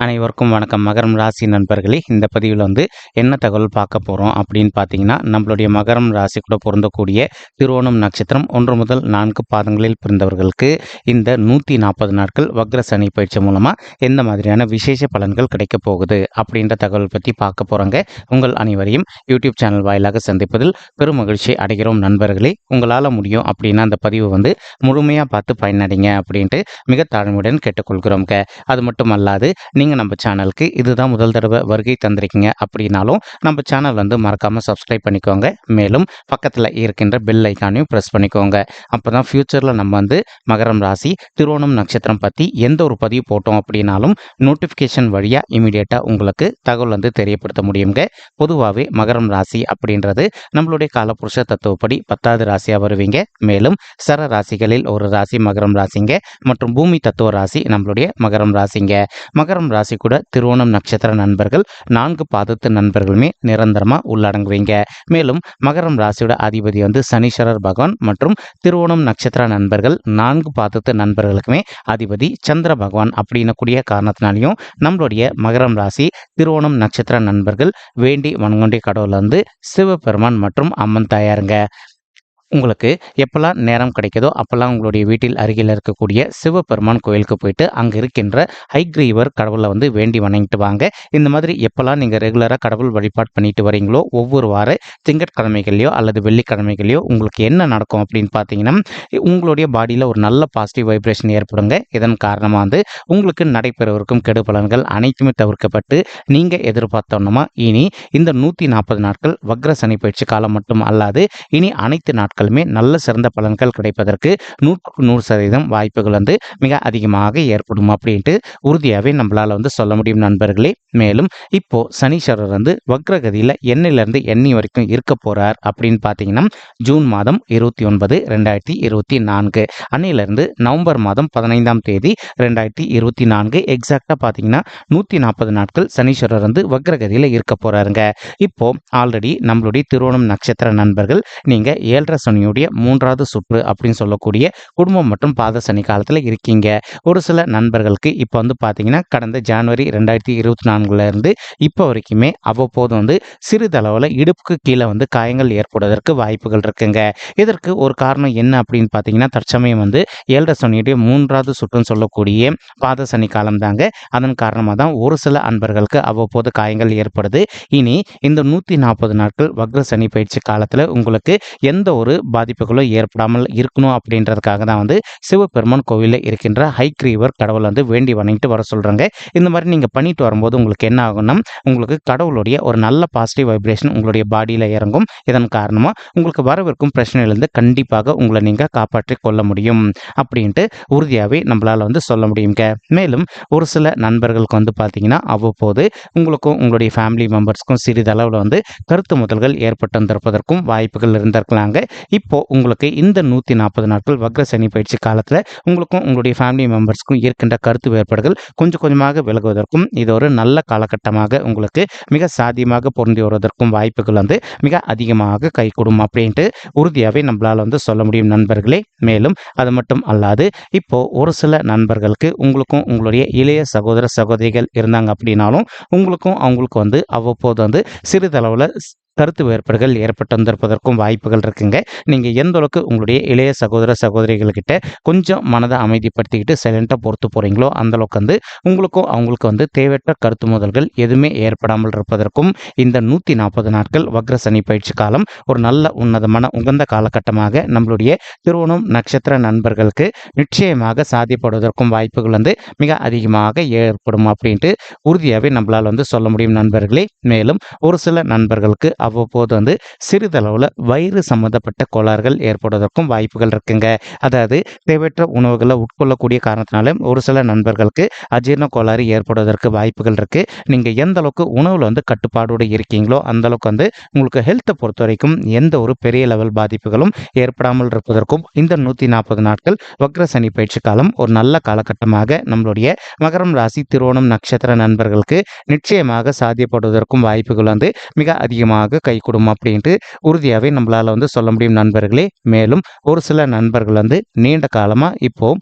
அனைவருக்கும் வணக்கம். மகரம் ராசி நண்பர்களே இந்த பதிவில் வந்து என்ன தகவல் பார்க்க போகிறோம் அப்படின்னு பார்த்தீங்கன்னா நம்மளுடைய மகரம் ராசி கூட பொருந்தக்கூடிய திருவோணம் நட்சத்திரம் ஒன்று முதல் நான்கு பாதங்களில் பிறந்தவர்களுக்கு இந்த நூற்றி நாற்பது நாட்கள் வக்ர சனி பயிற்சி மூலமாக எந்த மாதிரியான விசேஷ பலன்கள் கிடைக்க போகுது அப்படின்ற தகவல் பற்றி பார்க்க போகிறோங்க உங்கள் அனைவரையும் யூடியூப் சேனல் வாயிலாக சந்திப்பதில் பெரும் மகிழ்ச்சி அடைகிறோம் நண்பர்களே. உங்களால் முடியும் அப்படின்னா அந்த பதிவு வந்து முழுமையாக பார்த்து பயனடைங்க அப்படின்ட்டு மிக தாழ்மையுடன் கேட்டுக்கொள்கிறோங்க அது மட்டும் அல்லாது நீங்கள் நம்ம சேனலுக்கு இதுதான் முதல் தடவை வருகை தந்திருக்கீங்க அப்படின்னாலும் நம்ம சேனல் வந்து மறக்காமல் சப்ஸ்கிரைப் பண்ணிக்கோங்க. மேலும் பக்கத்தில் இருக்கின்ற பெல் ஐக்கானையும் ப்ரெஸ் பண்ணிக்கோங்க. அப்போ தான் ஃப்யூச்சரில் நம்ம வந்து மகரம் ராசி திருவோணம் நட்சத்திரம் பற்றி எந்த ஒரு பதிவு போட்டோம் அப்படின்னாலும் நோட்டிஃபிகேஷன் வழியாக இமீடியட்டாக உங்களுக்கு தகவல் வந்து தெரியப்படுத்த முடியுங்க. பொதுவாகவே மகரம் ராசி அப்படின்றது நம்மளுடைய காலப்புருஷ தத்துவப்படி பத்தாவது ராசியாக வருவீங்க. மேலும் சர ராசிகளில் ஒரு ராசி மகரம் ராசிங்க மற்றும் பூமி தத்துவ ராசி நம்மளுடைய மகரம் ராசிங்க. மகரம் ராசி கூட திருவோணம் நட்சத்திர நண்பர்கள் நான்கு பாதத்து நண்பர்களுமே நிரந்தரமாக உள்ளடங்குவீங்க. மேலும் மகரம் ராசியோட அதிபதி வந்து சனீஸ்வரர் பகவான் மற்றும் திருவோணம் நட்சத்திர நண்பர்கள் நான்கு பாதத்து நண்பர்களுக்குமே அதிபதி சந்திர பகவான் அப்படின்னக்கூடிய காரணத்தினாலையும் நம்மளுடைய மகரம் ராசி திருவோணம் நட்சத்திர நண்பர்கள் வேண்டி வன்கொண்டி கடவுள் வந்து சிவபெருமான் மற்றும் அம்மன் தாயாருங்க. உங்களுக்கு எப்பெல்லாம் நேரம் கிடைக்குதோ அப்போல்லாம் உங்களுடைய வீட்டில் அருகில் இருக்கக்கூடிய சிவபெருமான் கோயிலுக்கு போயிட்டு அங்கே இருக்கின்ற ஹைக்ரீவர் கடவுளை வந்து வேண்டி வணங்கிட்டு வாங்க. இந்த மாதிரி எப்போல்லாம் நீங்கள் ரெகுலராக கடவுள் வழிபாடு பண்ணிட்டு வரீங்களோ ஒவ்வொரு வார திங்கட்கிழமைகள்லையோ அல்லது வெள்ளிக்கிழமைகளையோ உங்களுக்கு என்ன நடக்கும் அப்படின்னு பார்த்தீங்கன்னா உங்களுடைய பாடியில் ஒரு நல்ல பாசிட்டிவ் வைப்ரேஷன் ஏற்படுங்க. இதன் காரணமாக வந்து உங்களுக்கு நடைபெறவிருக்கும் கெடு பலன்கள் அனைத்துமே தவிர்க்கப்பட்டு நீங்கள் எதிர்பார்த்தோன்னா இனி இந்த நூற்றி நாற்பது நாட்கள் வக்ர சனி பயிற்சி காலம் மட்டும் அல்லாது இனி அனைத்து நாட்கள் மக்களுமே நல்ல சிறந்த பலன்கள் கிடைப்பதற்கு நூற்றுக்கு நூறு சதவீதம் வாய்ப்புகள் வந்து மிக அதிகமாக ஏற்படும் அப்படின்ட்டு உறுதியாகவே நம்மளால் வந்து சொல்ல முடியும் நண்பர்களே. மேலும் இப்போ சனீஸ்வரர் வந்து வக்ரகதியில் எண்ணிலிருந்து எண்ணி வரைக்கும் இருக்க போறார் அப்படின்னு பார்த்தீங்கன்னா ஜூன் மாதம் இருபத்தி ஒன்பது ரெண்டாயிரத்தி இருபத்தி நான்கு. அன்னையிலிருந்து நவம்பர் மாதம் பதினைந்தாம் தேதி ரெண்டாயிரத்தி இருபத்தி நான்கு. எக்ஸாக்டாக பார்த்தீங்கன்னா நூற்றி நாற்பது நாட்கள் சனீஸ்வரர் வந்து வக்ரகதியில் இருக்க போகிறாருங்க இப்போ ஆல்ரெடி நம்மளுடைய திருவோணம் நட்சத்திர நண்பர்கள் நீங்கள் ஏழரை சனியுடைய மூன்றாவது சுற்று அப்படின்னு சொல்லக்கூடிய குடும்பம் மற்றும் பாத சனி காலத்தில் இருக்கீங்க. ஒரு சில நண்பர்களுக்கு இப்போ வந்து பார்த்தீங்கன்னா கடந்த ஜனவரி ரெண்டாயிரத்தி இருபத்தி நான்குல இருந்து இப்போ வரைக்குமே அவ்வப்போது வந்து சிறிதளவில் இடுப்புக்கு கீழே வந்து காயங்கள் ஏற்படுவதற்கு வாய்ப்புகள் இருக்குங்க. இதற்கு ஒரு காரணம் என்ன அப்படின்னு பார்த்தீங்கன்னா தற்சமயம் வந்து ஏழரை சனியுடைய மூன்றாவது சுற்றுன்னு சொல்லக்கூடிய பாத சனி காலம் தாங்க அதன் காரணமாக தான் ஒரு சில அன்பர்களுக்கு அவ்வப்போது காயங்கள் ஏற்படுது. இனி இந்த நூற்றி நாற்பது நாட்கள் வக்ர சனி பயிற்சி காலத்தில் உங்களுக்கு எந்த ஒரு பாதிப்புகளும் ஏற்படாமல் இருக்கணும் அப்படின்றதுக்காக தான் வந்து சிவபெருமான் கோவிலில் இருக்கின்ற ஹைக்ரீவர் கடவுள் வந்து வேண்டி வணங்கிட்டு வர சொல்கிறாங்க இந்த மாதிரி நீங்கள் பண்ணிட்டு வரும்போது உங்களுக்கு என்ன ஆகும்னா உங்களுக்கு கடவுளுடைய ஒரு நல்ல பாசிட்டிவ் வைப்ரேஷன் உங்களுடைய பாடியில் இறங்கும். இதன் காரணமாக உங்களுக்கு வரவிருக்கும் பிரச்சனையிலேருந்து கண்டிப்பாக உங்களை நீங்கள் காப்பாற்றி கொள்ள முடியும் அப்படின்ட்டு உறுதியாகவே நம்மளால் வந்து சொல்ல முடியுங்க மேலும் ஒரு சில நண்பர்களுக்கு வந்து பார்த்தீங்கன்னா அவ்வப்போது உங்களுக்கும் உங்களுடைய ஃபேமிலி மெம்பர்ஸ்க்கும் சிறிதளவில் வந்து கருத்து முதல்கள் ஏற்பட்டு வந்திருப்பதற்கும் வாய்ப்புகள் இருந்திருக்கலாங்க. இப்போ உங்களுக்கு இந்த நூற்றி நாற்பது நாட்கள் வக்ர சனி பயிற்சி காலத்தில் உங்களுக்கும் உங்களுடைய ஃபேமிலி மெம்பர்ஸ்க்கும் இருக்கின்ற கருத்து வேறுபாடுகள் கொஞ்சம் கொஞ்சமாக விலகுவதற்கும் இது ஒரு நல்ல காலகட்டமாக உங்களுக்கு மிக சாத்தியமாக பொருந்தி வருவதற்கும் வாய்ப்புகள் வந்து மிக அதிகமாக கைகூடும் அப்படின்ட்டு உறுதியாகவே நம்மளால் வந்து சொல்ல முடியும் நண்பர்களே. மேலும் அது மட்டும் அல்லாது இப்போ ஒரு சில நண்பர்களுக்கு உங்களுக்கும் உங்களுடைய இளைய சகோதர சகோதரிகள் இருந்தாங்க அப்படின்னாலும் உங்களுக்கும் அவங்களுக்கும் வந்து அவ்வப்போது வந்து சிறிதளவில் கருத்து வேறுபாடுகள் ஏற்பட்டு வந்திருப்பதற்கும் வாய்ப்புகள் இருக்குங்க. நீங்கள் எந்த அளவுக்கு உங்களுடைய இளைய சகோதர சகோதரிகள்கிட்ட கொஞ்சம் மனதை அமைதிப்படுத்திக்கிட்டு சைலண்ட்டாக பொறுத்து போகிறீங்களோ அந்த அளவுக்கு வந்து உங்களுக்கும் அவங்களுக்கு வந்து தேவையற்ற கருத்து முதல்கள் எதுவுமே ஏற்படாமல் இருப்பதற்கும் இந்த நூற்றி நாற்பது நாட்கள் வக்ர சனி பயிற்சி காலம் ஒரு நல்ல உன்னதமான உகந்த காலகட்டமாக நம்மளுடைய திருவோணம் நட்சத்திர நண்பர்களுக்கு நிச்சயமாக சாதிப்படுவதற்கும் வாய்ப்புகள் வந்து மிக அதிகமாக ஏற்படும் அப்படின்ட்டு உறுதியாகவே நம்மளால் வந்து சொல்ல முடியும் நண்பர்களே. மேலும் ஒரு சில நண்பர்களுக்கு அவ்வப்போது வந்து சிறிதளவில் வயிறு சம்மந்தப்பட்ட கோளாறுகள் ஏற்படுவதற்கும் வாய்ப்புகள் இருக்குங்க. அதாவது தேவையற்ற உணவுகளை உட்கொள்ளக்கூடிய காரணத்தினால ஒரு சில நண்பர்களுக்கு அஜீரண கோளாறு ஏற்படுவதற்கு வாய்ப்புகள் இருக்கு. நீங்கள் எந்த அளவுக்கு உணவில் வந்து கட்டுப்பாடோடு இருக்கீங்களோ அந்த அளவுக்கு வந்து உங்களுக்கு ஹெல்த்தை பொறுத்த வரைக்கும் எந்த ஒரு பெரிய லெவல் பாதிப்புகளும் ஏற்படாமல் இருப்பதற்கும் இந்த நூற்றி நாற்பது நாட்கள் வக்ர சனி பயிற்சி காலம் ஒரு நல்ல காலகட்டமாக நம்மளுடைய மகரம் ராசி திருவோணம் நட்சத்திர நண்பர்களுக்கு நிச்சயமாக சாத்தியப்படுவதற்கும் வாய்ப்புகள் வந்து மிக அதிகமாக கை கைகூடும் அப்படின்ட்டு உறுதியாகவே நம்மளால் வந்து சொல்ல முடியும் நண்பர்களே. மேலும் ஒரு சில நண்பர்கள் வந்து நீண்ட காலமாக இப்போது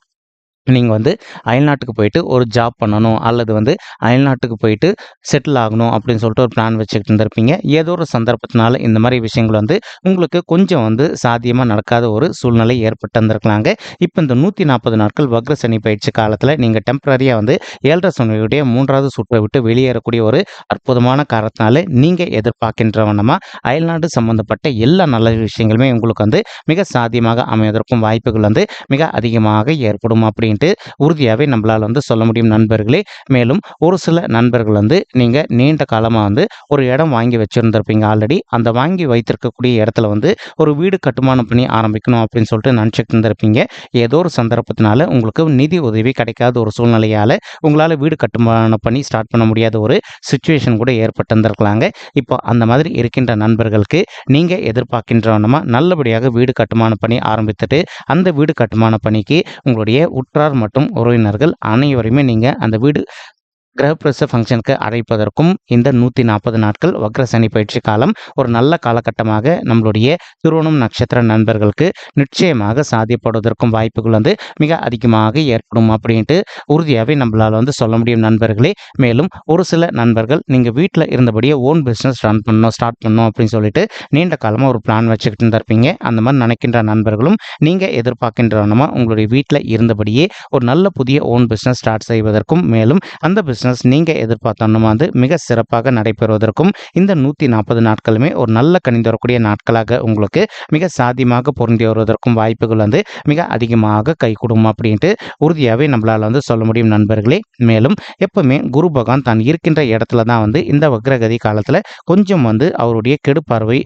நீங்கள் வந்து அயல்நாட்டுக்கு போயிட்டு ஒரு ஜாப் பண்ணணும் அல்லது வந்து அயல்நாட்டுக்கு போயிட்டு செட்டில் ஆகணும் அப்படின்னு சொல்லிட்டு ஒரு பிளான் வச்சுக்கிட்டு இருந்திருப்பீங்க. ஏதோ ஒரு சந்தர்ப்பத்தினால இந்த மாதிரி விஷயங்கள் வந்து உங்களுக்கு கொஞ்சம் வந்து சாத்தியமாக நடக்காத ஒரு சூழ்நிலை ஏற்பட்டு வந்திருக்கலாங்க. இப்போ இந்த நூற்றி நாற்பது நாட்கள் வக்ர சனி பயிற்சி காலத்தில் நீங்கள் டெம்பரரியாக வந்து ஏழரை சனியுடைய மூன்றாவது சுற்றை விட்டு வெளியேறக்கூடிய ஒரு அற்புதமான காரணத்தினால நீங்கள் எதிர்பார்க்கின்ற வண்ணமாக அயல்நாடு சம்பந்தப்பட்ட எல்லா நல்ல விஷயங்களுமே உங்களுக்கு வந்து மிக சாத்தியமாக அமைவதற்கும் வாய்ப்புகள் வந்து மிக அதிகமாக ஏற்படும் அப்படின்னு அப்படின்ட்டு உறுதியாகவே நம்மளால் வந்து சொல்ல முடியும் நண்பர்களே. மேலும் ஒரு சில நண்பர்கள் வந்து நீங்கள் நீண்ட காலமாக வந்து ஒரு இடம் வாங்கி வச்சுருந்துருப்பீங்க ஆல்ரெடி அந்த வாங்கி வைத்திருக்கக்கூடிய இடத்துல வந்து ஒரு வீடு கட்டுமானம் பண்ணி ஆரம்பிக்கணும் அப்படின்னு சொல்லிட்டு நினச்சிட்டு இருந்திருப்பீங்க. ஏதோ ஒரு சந்தர்ப்பத்தினால உங்களுக்கு நிதி உதவி கிடைக்காத ஒரு சூழ்நிலையால் உங்களால் வீடு கட்டுமானம் பண்ணி ஸ்டார்ட் பண்ண முடியாத ஒரு சுச்சுவேஷன் கூட ஏற்பட்டிருந்திருக்கலாங்க. இப்போ அந்த மாதிரி இருக்கின்ற நண்பர்களுக்கு நீங்கள் எதிர்பார்க்கின்றவனமாக நல்லபடியாக வீடு கட்டுமானம் பண்ணி ஆரம்பித்துட்டு அந்த வீடு கட்டுமான பணிக்கு உங்களுடைய உற்றார் மற்றும் உறவினர்கள் அனைவருமே நீங்கள் அந்த வீடு கிரகப்பிரச ஃபங்க்ஷனுக்கு அழைப்பதற்கும் இந்த நூற்றி நாற்பது நாட்கள் வக்ர சனி பயிற்சி காலம் ஒரு நல்ல காலகட்டமாக நம்மளுடைய திருவணம் நட்சத்திர நண்பர்களுக்கு நிச்சயமாக சாத்தியப்படுவதற்கும் வாய்ப்புகள் வந்து மிக அதிகமாக ஏற்படும் அப்படின்ட்டு உறுதியாகவே நம்மளால் வந்து சொல்ல முடியும் நண்பர்களே. மேலும் ஒரு சில நண்பர்கள் நீங்கள் வீட்டில் இருந்தபடியே ஓன் பிஸ்னஸ் ரன் பண்ணணும் ஸ்டார்ட் பண்ணணும் அப்படின்னு சொல்லிட்டு நீண்ட காலமாக ஒரு பிளான் வச்சுக்கிட்டு இருந்திருப்பீங்க. அந்த மாதிரி நினைக்கின்ற நண்பர்களும் நீங்கள் எதிர்பார்க்கின்றவனமா உங்களுடைய வீட்டில் இருந்தபடியே ஒரு நல்ல புதிய ஓன் பிஸ்னஸ் ஸ்டார்ட் செய்வதற்கும் மேலும் அந்த பிஸ்னஸ் நீங்கள் எதிர்பார்த்த வந்து மிக சிறப்பாக நடைபெறுவதற்கும் இந்த நூற்றி நாற்பது நாட்களுமே ஒரு நல்ல கணிந்து வரக்கூடிய நாட்களாக உங்களுக்கு மிக சாத்தியமாக பொருந்தி வருவதற்கும் வாய்ப்புகள் வந்து மிக அதிகமாக கைகூடும் அப்படின்ட்டு உறுதியாகவே நம்மளால் வந்து சொல்ல முடியும் நண்பர்களே. மேலும் எப்பவுமே குரு பகவான் தான் இருக்கின்ற இடத்துல தான் வந்து இந்த வக்ரகதி காலத்தில் கொஞ்சம் வந்து அவருடைய கெடுப்பார்வை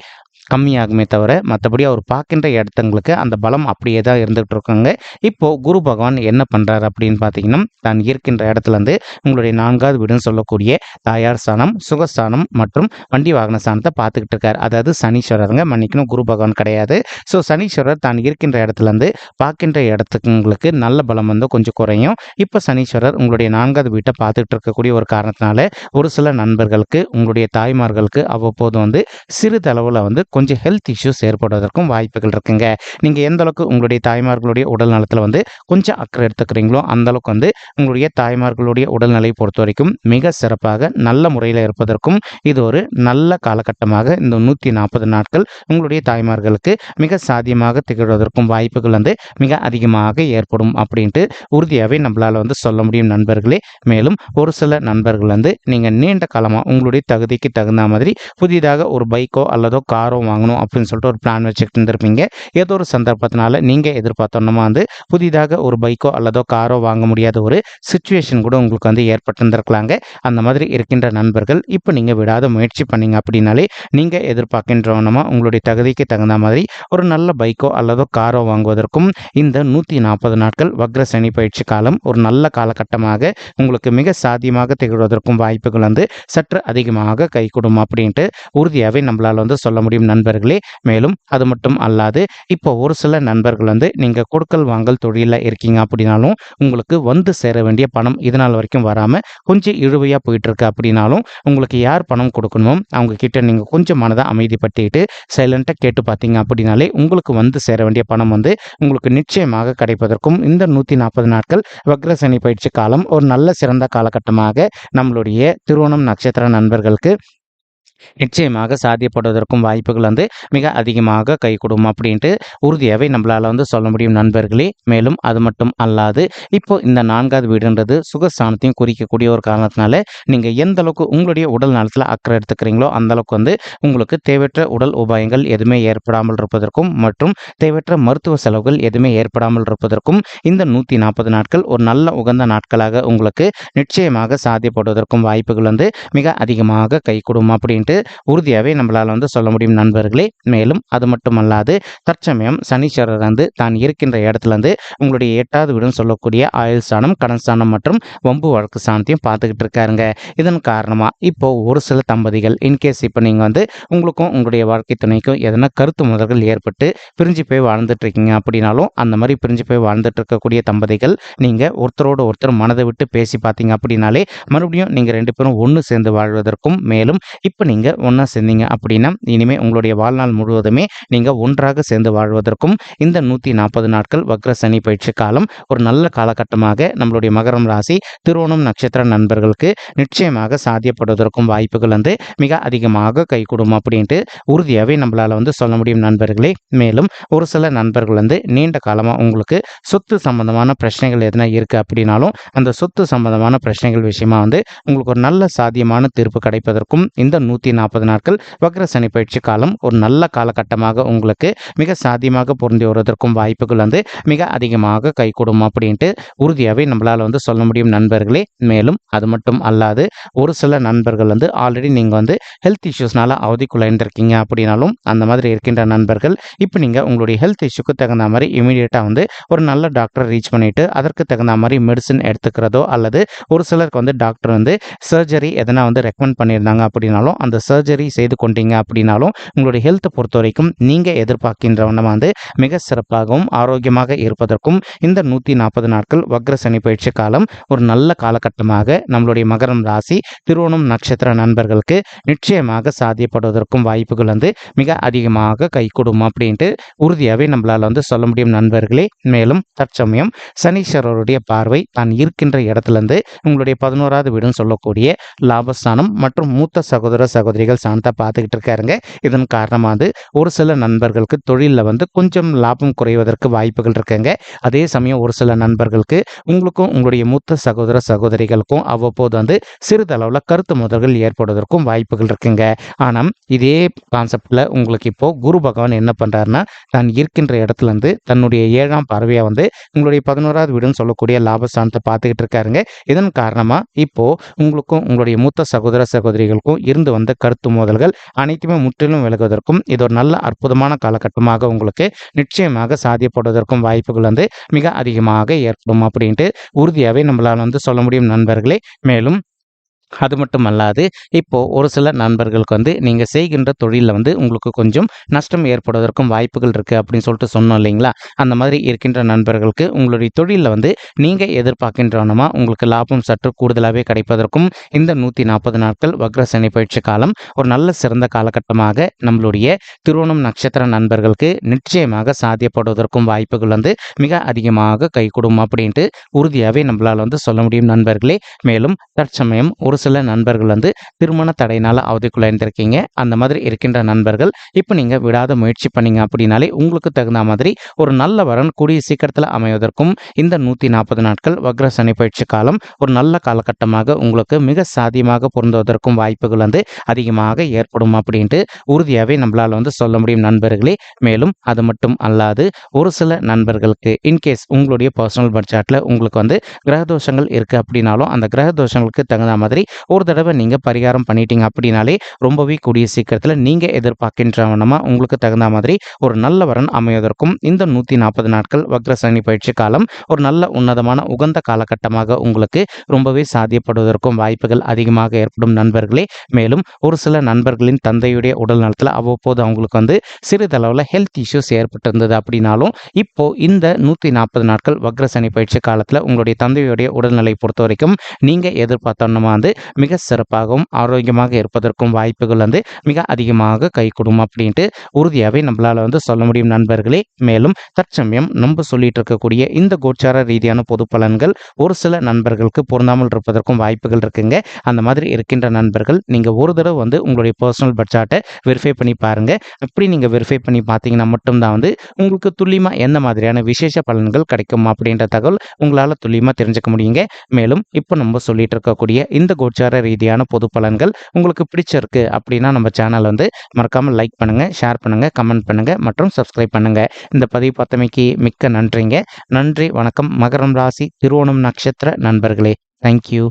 கம்மியாகுமே தவிர மற்றபடி அவர் பார்க்கின்ற இடத்துங்களுக்கு அந்த பலம் அப்படியே தான் இருந்துகிட்டு இருக்காங்க. இப்போது குரு பகவான் என்ன பண்ணுறாரு அப்படின்னு பார்த்தீங்கன்னா தான் இருக்கின்ற இடத்துல இருந்து உங்களுடைய நான்காவது வீடுன்னு சொல்லக்கூடிய தாயார் ஸ்தானம் சுகஸ்தானம் மற்றும் வண்டி வாகன ஸ்தானத்தை பார்த்துக்கிட்டு இருக்காரு. அதாவது சனீஸ்வரருங்க மன்னிக்கணும் குரு பகவான் கிடையாது. ஸோ சனீஸ்வரர் தான் இருக்கின்ற இடத்துலேருந்து பார்க்கின்ற இடத்துக்கு உங்களுக்கு நல்ல பலம் வந்து கொஞ்சம் குறையும். இப்போ சனீஸ்வரர் உங்களுடைய நான்காவது வீட்டை பார்த்துக்கிட்டு இருக்கக்கூடிய ஒரு காரணத்தினால ஒரு சில நண்பர்களுக்கு உங்களுடைய தாய்மார்களுக்கு அவ்வப்போது வந்து சிறிதளவில் வந்து கொஞ்சம் கொஞ்சம் ஹெல்த் இஷ்யூஸ் ஏற்படுவதற்கும் வாய்ப்புகள் இருக்குங்க. நீங்கள் எந்த அளவுக்கு உங்களுடைய தாய்மார்களுடைய உடல் நலத்தில் வந்து கொஞ்சம் அக்கறை எடுத்துக்கிறீங்களோ அந்த அளவுக்கு வந்து உங்களுடைய தாய்மார்களுடைய உடல்நிலையை பொறுத்த வரைக்கும் மிக சிறப்பாக நல்ல முறையில் இருப்பதற்கும் இது ஒரு நல்ல காலகட்டமாக இந்த நூற்றி நாற்பது நாட்கள் உங்களுடைய தாய்மார்களுக்கு மிக சாத்தியமாக திகழ்வதற்கும் வாய்ப்புகள் வந்து மிக அதிகமாக ஏற்படும் அப்படின்ட்டு உறுதியாகவே நம்மளால் வந்து சொல்ல முடியும் நண்பர்களே. மேலும் ஒரு சில நண்பர்கள் வந்து நீங்கள் நீண்ட காலமாக உங்களுடைய தகுதிக்கு தகுந்த மாதிரி புதிதாக ஒரு பைக்கோ அல்லதோ காரோ வாங்கணும் அப்படின்னு சொல்லிட்டு ஒரு பிளான் வச்சுக்கிட்டு இருந்திருப்பீங்க. ஏதோ ஒரு சந்தர்ப்பத்தினால நீங்கள் எதிர்பார்த்தோன்னா வந்து புதிதாக ஒரு பைக்கோ அல்லதோ காரோ வாங்க முடியாத ஒரு சுச்சுவேஷன் கூட உங்களுக்கு வந்து ஏற்பட்டிருந்திருக்கலாங்க. அந்த மாதிரி இருக்கின்ற நண்பர்கள் இப்போ நீங்கள் விடாத முயற்சி பண்ணீங்க அப்படின்னாலே நீங்கள் எதிர்பார்க்கின்றவனமா உங்களுடைய தகுதிக்கு தகுந்த மாதிரி ஒரு நல்ல பைக்கோ அல்லதோ காரோ வாங்குவதற்கும் இந்த நூற்றி நாற்பது நாட்கள் வக்ர சனி பயிற்சி காலம் ஒரு நல்ல காலகட்டமாக உங்களுக்கு மிக சாத்தியமாக திகழ்வதற்கும் வாய்ப்புகள் வந்து சற்று அதிகமாக கைகூடும் அப்படின்ட்டு உறுதியாகவே நம்மளால் வந்து சொல்ல முடியும். நண்பர்களே. மேலும் அது மட்டும் அல்லாது இப்போ ஒரு சில நண்பர்கள் வந்து நீங்கள் கொடுக்கல் வாங்கல் தொழிலில் இருக்கீங்க அப்படின்னாலும் உங்களுக்கு வந்து சேர வேண்டிய பணம் இது நாள் வரைக்கும் வராமல் கொஞ்சம் இழுவையாக போயிட்டுருக்கு அப்படின்னாலும் உங்களுக்கு யார் பணம் கொடுக்கணுமோ அவங்க கிட்ட நீங்கள் கொஞ்சம் மனதை அமைதிப்பட்டுக்கிட்டு சைலண்ட்டாக கேட்டு பார்த்தீங்க அப்படின்னாலே உங்களுக்கு வந்து சேர வேண்டிய பணம் வந்து உங்களுக்கு நிச்சயமாக கிடைப்பதற்கும் இந்த நூற்றி நாற்பது நாட்கள் வக்ரசனி பயிற்சி காலம் ஒரு நல்ல சிறந்த காலகட்டமாக நம்மளுடைய திருவோணம் நட்சத்திர நண்பர்களுக்கு நிச்சயமாக சாத்தியப்படுவதற்கும் வாய்ப்புகள் வந்து மிக அதிகமாக கைகூடும் அப்படின்ட்டு உறுதியாகவே நம்மளால் வந்து சொல்ல முடியும் நண்பர்களே. மேலும் அது மட்டும் அல்லாது இப்போ இந்த நான்காவது வீடுன்றது சுகஸ்தானத்தையும் குறிக்கக்கூடிய ஒரு காரணத்தினால நீங்கள் எந்த அளவுக்கு உங்களுடைய உடல் நலத்தில் அக்கறை எடுத்துக்கிறீங்களோ அந்த அளவுக்கு வந்து உங்களுக்கு தேவையற்ற உடல் உபாயங்கள் எதுவுமே ஏற்படாமல் இருப்பதற்கும் மற்றும் தேவையற்ற மருத்துவ செலவுகள் எதுவுமே ஏற்படாமல் இருப்பதற்கும் இந்த நூற்றி நாற்பது நாட்கள் ஒரு நல்ல உகந்த நாட்களாக உங்களுக்கு நிச்சயமாக சாத்தியப்படுவதற்கும் வாய்ப்புகள் வந்து மிக அதிகமாக கைகூடும் அப்படின்ட்டு உறுதியாகவே நம்மளால் வந்து சொல்ல முடியும் நண்பர்களே. மேலும் அது மட்டுமல்லாது தற்சமயம் சனீஸ்வரர் வந்து தான் இருக்கின்ற இடத்துல இருந்து உங்களுடைய எட்டாவது வீடுன்னு சொல்லக்கூடிய ஆயுள் ஸ்தானம் கடன் ஸ்தானம் மற்றும் வம்பு வழக்கு ஸ்தானத்தையும் பார்த்துக்கிட்டு இருக்காருங்க. இதன் காரணமாக இப்போது ஒரு சில தம்பதிகள் இன்கேஸ் இப்போ நீங்கள் வந்து உங்களுக்கும் உங்களுடைய வாழ்க்கை துணைக்கும் எதனா கருத்து முதல்கள் ஏற்பட்டு பிரிஞ்சு போய் வாழ்ந்துட்டு இருக்கீங்க அப்படின்னாலும் அந்த மாதிரி பிரிஞ்சு போய் வாழ்ந்துட்டு இருக்கக்கூடிய தம்பதிகள் நீங்கள் ஒருத்தரோட ஒருத்தர் மனதை விட்டு பேசி பார்த்தீங்க அப்படின்னாலே மறுபடியும் நீங்கள் ரெண்டு பேரும் ஒன்று சேர்ந்து வாழ்வதற்கும் மேலும் இப்போ நீங்கள் நீங்கள் ஒன்றா சேர்ந்தீங்க அப்படின்னா இனிமேல் உங்களுடைய வாழ்நாள் முழுவதுமே நீங்கள் ஒன்றாக சேர்ந்து வாழ்வதற்கும் இந்த நூற்றி நாற்பது நாட்கள் வக்ர சனி பயிற்சி காலம் ஒரு நல்ல காலகட்டமாக நம்மளுடைய மகரம் ராசி திருவோணம் நட்சத்திர நண்பர்களுக்கு நிச்சயமாக சாத்தியப்படுவதற்கும் வாய்ப்புகள் வந்து மிக அதிகமாக கைகூடும் அப்படின்ட்டு உறுதியாகவே நம்மளால் வந்து சொல்ல முடியும் நண்பர்களே. மேலும் ஒரு சில நண்பர்கள் வந்து நீண்ட காலமாக உங்களுக்கு சொத்து சம்பந்தமான பிரச்சனைகள் எதனா இருக்குது அப்படின்னாலும் அந்த சொத்து சம்பந்தமான பிரச்சனைகள் விஷயமா வந்து உங்களுக்கு ஒரு நல்ல சாத்தியமான தீர்ப்பு கிடைப்பதற்கும் இந்த நூற்றி நாற்பது நாட்கள் வக்ர சனி பயிற்சி காலம் ஒரு நல்ல காலகட்டமாக உங்களுக்கு மிக சாத்தியமாக பொருந்தி வருவதற்கும் வாய்ப்புகள் வந்து மிக அதிகமாக கைகூடும் அப்படின்ட்டு உறுதியாகவே நம்மளால் வந்து சொல்ல முடியும் நண்பர்களே. மேலும் அது மட்டும் அல்லாது ஒரு சில நண்பர்கள் வந்து ஆல்ரெடி நீங்கள் வந்து ஹெல்த் இஷ்யூஸ்னால அவதிக்குள்ளாயிருந்திருக்கீங்க அப்படின்னாலும் அந்த மாதிரி இருக்கின்ற நண்பர்கள் இப்போ நீங்கள் உங்களுடைய ஹெல்த் இஷ்யூக்கு தகுந்த மாதிரி இமீடியட்டாக வந்து ஒரு நல்ல டாக்டரை ரீச் பண்ணிவிட்டு அதற்கு தகுந்த மாதிரி மெடிசன் எடுத்துக்கிறதோ அல்லது ஒரு சிலருக்கு வந்து டாக்டர் வந்து சர்ஜரி எதனா வந்து ரெக்கமெண்ட் பண்ணியிருந்தாங்க அப்படின்னாலும் அந்த சர்ஜரி செய்து கொண்டீங்க அப்படின்னாலும் உங்களுடைய ஹெல்த்தை பொறுத்த வரைக்கும் நீங்கள் எதிர்பார்க்கின்ற வண்ணமாக வந்து மிக சிறப்பாகவும் ஆரோக்கியமாக இருப்பதற்கும் இந்த நூற்றி நாற்பது நாட்கள் வக்ர சனி பயிற்சி காலம் ஒரு நல்ல காலகட்டமாக நம்மளுடைய மகரம் ராசி திருவோணம் நட்சத்திர நண்பர்களுக்கு நிச்சயமாக சாத்தியப்படுவதற்கும் வாய்ப்புகள் வந்து மிக அதிகமாக கைகூடும் அப்படின்ட்டு உறுதியாகவே நம்மளால் வந்து சொல்ல முடியும் நண்பர்களே. மேலும் தற்சமயம் சனீஸ்வரருடைய பார்வை தான் இருக்கின்ற இடத்துலேருந்து உங்களுடைய பதினோராவது வீடுன்னு சொல்லக்கூடிய லாபஸ்தானம் மற்றும் மூத்த சகோதர சகோதரிகள் சாந்தா பார்த்துக்கிட்டு இருக்காருங்க. இதன் காரணமாக ஒரு சில நண்பர்களுக்கு தொழிலில் வந்து கொஞ்சம் லாபம் குறைவதற்கு வாய்ப்புகள் இருக்குங்க. அதே சமயம் ஒரு சில நண்பர்களுக்கு உங்களுக்கும் உங்களுடைய மூத்த சகோதர சகோதரிகளுக்கும் அவ்வப்போது வந்து சிறிதளவில் கருத்து முதல்கள் ஏற்படுவதற்கும் வாய்ப்புகள் இருக்குங்க. ஆனால் இதே கான்செப்டில் உங்களுக்கு இப்போ குரு பகவான் என்ன பண்ணுறாருன்னா தான் இருக்கின்ற இடத்துல இருந்து தன்னுடைய ஏழாம் பார்வையாக வந்து உங்களுடைய பதினோராவது வீடுன்னு சொல்லக்கூடிய லாபஸ்தானத்தை பார்த்துக்கிட்டு இருக்காருங்க. இதன் காரணமாக இப்போ உங்களுக்கும் உங்களுடைய மூத்த சகோதர சகோதரிகளுக்கும் இருந்து வந்த கருத்து மோதல்கள் அனைத்துமே முற்றிலும் விலகுவதற்கும் இது ஒரு நல்ல அற்புதமான காலகட்டமாக உங்களுக்கு நிச்சயமாக சாத்தியப்படுவதற்கும் வாய்ப்புகள் வந்து மிக அதிகமாக ஏற்படும் அப்படின்ட்டு உறுதியாகவே நம்மளால் வந்து சொல்ல முடியும் நண்பர்களே. மேலும் அது மட்டும் அல்லாது இப்போது ஒரு சில நண்பர்களுக்கு வந்து நீங்கள் செய்கின்ற தொழிலில் வந்து உங்களுக்கு கொஞ்சம் நஷ்டம் ஏற்படுவதற்கும் வாய்ப்புகள் இருக்குது அப்படின்னு சொல்லிட்டு சொன்னோம் இல்லைங்களா? அந்த மாதிரி இருக்கின்ற நண்பர்களுக்கு உங்களுடைய தொழிலில் வந்து நீங்கள் எதிர்பார்க்கின்றவனமா உங்களுக்கு லாபம் சற்று கூடுதலாகவே கிடைப்பதற்கும் இந்த நூற்றி நாற்பது நாட்கள் வக்ர சனி பயிற்சி காலம் ஒரு நல்ல சிறந்த காலகட்டமாக நம்மளுடைய திருவோணம் நட்சத்திர நண்பர்களுக்கு நிச்சயமாக சாத்தியப்படுவதற்கும் வாய்ப்புகள் வந்து மிக அதிகமாக கைகூடும் அப்படின்ட்டு உறுதியாகவே நம்மளால் வந்து சொல்ல முடியும் நண்பர்களே. மேலும் தற்சமயம் ஒரு சில நண்பர்கள் வந்து திருமண தடையினால் அவதிக்குள்ளாயிருந்திருக்கீங்க அந்த மாதிரி இருக்கின்ற நண்பர்கள் இப்போ நீங்கள் விடாத முயற்சி பண்ணீங்க அப்படின்னாலே உங்களுக்கு தகுந்த மாதிரி ஒரு நல்ல வரன் கூடிய சீக்கிரத்தில் அமைவதற்கும் இந்த நூற்றி நாற்பது நாட்கள் வக்ர சனி பயிற்சி காலம் ஒரு நல்ல காலகட்டமாக உங்களுக்கு மிக சாதியமாக பொருந்துவதற்கும் வாய்ப்புகள் வந்து அதிகமாக ஏற்படும் அப்படின்ட்டு உறுதியாகவே நம்மளால் வந்து சொல்ல முடியும் நண்பர்களே. மேலும் அது மட்டும் அல்லாது ஒரு சில நண்பர்களுக்கு இன்கேஸ் உங்களுடைய பர்சனல் பட்ஜெட்டில் உங்களுக்கு வந்து கிரகதோஷங்கள் இருக்குது அப்படின்னாலும் அந்த கிரக தோஷங்களுக்கு தகுந்த மாதிரி ஒரு தடவை நீங்கள் பரிகாரம் பண்ணிட்டீங்க அப்படின்னாலே ரொம்பவே கூடிய சீக்கிரத்தில் நீங்கள் எதிர்பார்க்கின்றவனமாக உங்களுக்கு தகுந்த மாதிரி ஒரு நல்ல வரன் அமைவதற்கும் இந்த நூற்றி நாற்பது நாட்கள் வக்ரசனி பயிற்சி காலம் ஒரு நல்ல உன்னதமான உகந்த காலகட்டமாக உங்களுக்கு ரொம்பவே சாத்தியப்படுவதற்கும் வாய்ப்புகள் அதிகமாக ஏற்படும் நண்பர்களே. மேலும் ஒரு சில நண்பர்களின் தந்தையுடைய உடல் நலத்தில் அவ்வப்போது அவங்களுக்கு வந்து சிறிதளவில் ஹெல்த் இஷ்யூஸ் ஏற்பட்டிருந்தது அப்படின்னாலும் இப்போ இந்த நூற்றி நாற்பது நாட்கள் வக்ரசனி பயிற்சி காலத்தில் உங்களுடைய தந்தையுடைய உடல்நிலை பொறுத்த வரைக்கும் நீங்கள் எதிர்பார்த்தோன்னா வந்து மிக சிறப்பாகவும் ஆரோக்கியமாக இருப்பதற்கும் வாய்ப்புகள் வந்து மிக அதிகமாக கைகூடும் அப்படின்ட்டு உறுதியாகவே நம்மளால் வந்து சொல்ல முடியும் நண்பர்களே. மேலும் தற்சமயம் நம்ம சொல்லிட்டு இருக்கக்கூடிய இந்த கோச்சார ரீதியான பொது பலன்கள் ஒரு சில நண்பர்களுக்கு பொருந்தாமல் இருப்பதற்கும் வாய்ப்புகள் இருக்குங்க. அந்த மாதிரி இருக்கின்ற நண்பர்கள் நீங்கள் ஒரு தடவை வந்து உங்களுடைய பர்சனல் பட்ஜெட்டை வெரிஃபை பண்ணி பாருங்கள் அப்படி நீங்கள் வெரிஃபை பண்ணி பார்த்தீங்கன்னா மட்டும்தான் வந்து உங்களுக்கு துல்லியமாக எந்த மாதிரியான விசேஷ பலன்கள் கிடைக்கும் அப்படின்ற தகவல் உங்களால் துல்லியமாக தெரிஞ்சுக்க முடியுங்க. மேலும் இப்போ நம்ம சொல்லிட்டு இருக்கக்கூடிய இந்த கோச்சார ரீதியான பொது பலன்கள் உங்களுக்கு பிடிச்சிருக்கு அப்படின்னா நம்ம சேனல் வந்து மறக்காமல் லைக் பண்ணுங்கள் ஷேர் பண்ணுங்கள் கமெண்ட் பண்ணுங்கள் மற்றும் சப்ஸ்கிரைப் பண்ணுங்கள் இந்த பதிவு பார்த்தமைக்கு மிக்க நன்றிங்க. நன்றி வணக்கம். மகரம் ராசி திருவோணம் நட்சத்திர நண்பர்களே. தேங்க்யூ